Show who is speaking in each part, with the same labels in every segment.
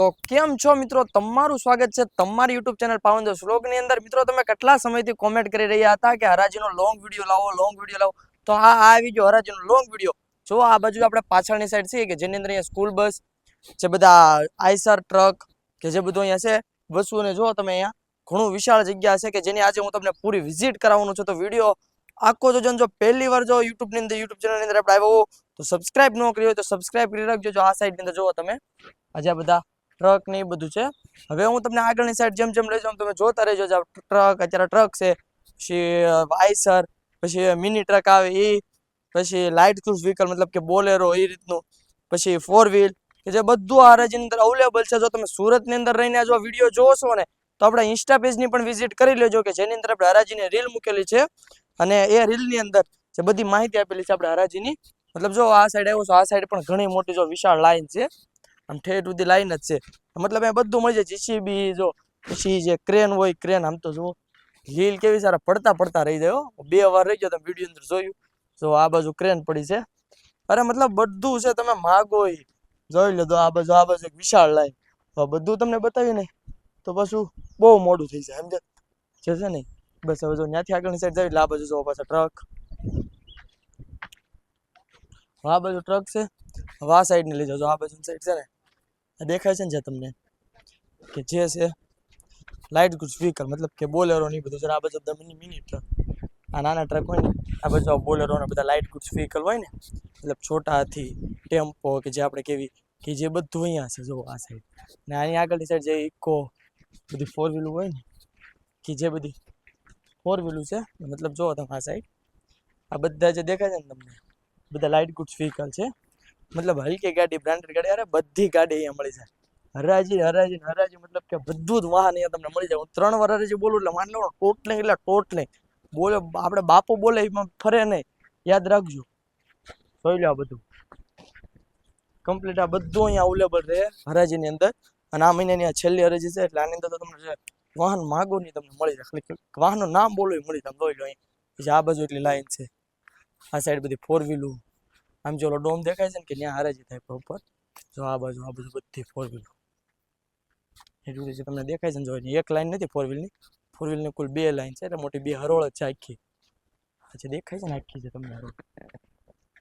Speaker 1: તો કેમ છો મિત્રો? તમારું સ્વાગત છે તમારી યુટ્યુબ ચેનલ પાવન ધ શ્લોકની અંદર. મિત્રો, તમે કેટલા સમયથી કોમેન્ટ કરી રહ્યા હતા કે હરાજીનો લોંગ વીડિયો લાવો લોંગ વીડિયો લાવો? તો આ આવી ગયો હરાજીનો લોંગ વીડિયો જો આ બાજુ આપણે પાછળની સાઈડ છે કે જેની અંદર અહીંયા સ્કૂલ બસ જે બધા આઈસર ટ્રક કે જે બધું અહીંયા છે વસ્તુઓને જો તમે અહીંયા ઘણું વિશાળ જગ્યા છે કે જેની આજે હું તમને પૂરી વિઝિટ કરાવવાનું છું. તો વીડિયો આખો જો જો પહેલી વાર જો યુટ્યુબની અંદર, યુટ્યુબ ચેનલની અંદર આપણે આવ્યો તો સબસ્ક્રાઇબ ન કરી હોય તો સબસ્ક્રાઇબ કરી રાખજો. જો આ સાઈડની અંદર જુઓ તમે. આજે બધા ટ્રક ને એ બધું છે. હવે હું તમને આગળની સાઈડ જેમ જેમ લઈ જાઉં તમે જોતા રહેજો જે. ટ્રક અત્યારે ટ્રક છે. પછી વાયસર પછી મિની ટ્રક આવે એ. પછી લાઇટ ક્રુઝ વ્હીકલ મતલબ કે બોલેરો એ રીતનું. પછી ફોર વ્હીલ કે જે બધું આ રાજ્યની અંદર અવેલેબલ છે. જો તમે સુરતની અંદર રહીને જો વીડિયો જોશો ને, તો આપણે ઇન્સ્ટા પેજની પણ વિઝિટ કરી લેજો કે જેની અંદર આપણે હરાજીની રીલ મૂકેલી છે. અને એ રીલની અંદર જે બધી માહિતી આપેલી છે આપણે હરાજીની. મતલબ જો આ સાઈડ આવ્યો છો, આ સાઈડ પણ ઘણી મોટી જો વિશાળ લાઈન છે. આમ ઠેઠ સુધી લાઈન જ છે. મતલબ એ બધું મળી જાય. જીસીબી જો, પછી જે ક્રેન હોય ક્રેન આમ તો જો લીલ કેવી સારા પડતા પડતા રહી જાય હો. બે વાર રહી ગયો તમે વીડિયો અંદર જોયું. જો આ બાજુ ક્રેન પડી છે. અરે મતલબ બધું છે તમે માગો જોઈ લો આ બાજુ આ બાજુ એક વિશાળ લાઈન તો બધું તમને બતાવ્યું ને, તો પાછું બહુ મોડું થઈ જાય સમજે જે છે ને? બસ હવે જો ત્યાંથી આગળની સાઈડ જાય એટલે આ બાજુ જોવો પાછા ટ્રક આ બાજુ ટ્રક છે. હવે આ સાઈડ ને લઈ જાઓ. આ બાજુ સાઈડ છે ને દેખાય છે ને જે તમને? કે જે છે લાઇટ ગુડ્સ વ્હીકલ મતલબ કે બોલેરો નહીં બધું છે આ બાજુ મિની મિની ટ્રક આ નાના ટ્રક હોય ને, આ બાજુ બોલેરો ને બધા લાઇટ ગુડ્સ વ્હીકલ હોય ને, મતલબ છોટા હાથી, ટેમ્પો કે જે આપણે કેવી, કે જે બધું અહીંયા છે, જો આ સાઈડ ને આની આગળની સાઈડ જે ઇકો બધી ફોર વ્હીલું હોય ને, કે જે બધી ફોર વ્હીલું છે, મતલબ જો તમે આ સાઈડ આ બધા જે દેખાય છે ને તમને, બધા લાઇટ ગુડ્સ વ્હીકલ છે. મતલબ હલકી ગાડી બ્રાન્ડેડ ગાડી, અરે બધી ગાડી અહીંયા મળી જાય. હરાજી હરાજી હરાજી, મતલબ કે બધું જ વાહન અહીંયા તમને મળી જાય. હું ત્રણ વાર હરાજી બોલું એટલે માનલો ટોટલે એટલે ટોટલે બોલે, આપણે બાપુ બોલે એમાં ફરે નહીં. યાદ રાખજો. જોઈ લો બધું. કમ્પ્લીટ આ બધું અહીંયા અવેલેબલ રહે હરાજીની અંદર. અને આ મહિનાની આ છેલ્લી હરાજી છે, એટલે આની અંદર તો તમને વાહન માગો નહીં તમને મળી જાય. વાહનનું નામ બોલો એ મળી જાય. જોઈ લો અહીં આ બાજુ એટલી લાઈન છે. આ સાઈડ બધી ફોર વ્હીલું આમ જો ડોમ દેખાય છે ને કે ત્યાં હરાજી થાય પ્રોપર જો આ બાજુ આ બાજુ બધી ફોર વ્હીલું એટલું જે તમને દેખાય છે ને જો એક લાઈન નથી ફોર વ્હીલની ફોર વ્હીલની કુલ બે લાઈન છે, એટલે મોટી બે હરોળ જ છે આખી. આ જે દેખાય છે ને આખી છે તમને હરોળ.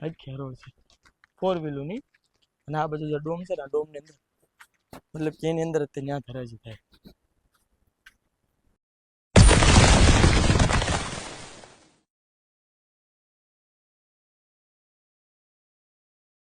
Speaker 1: આખી હરોળ છે. ફોર વ્હીલોની અને આ બાજુ જે ડોમ છે ને, આ ડોમની અંદર, મતલબ કે એની અંદર જ ત્યાં હરાજી થાય.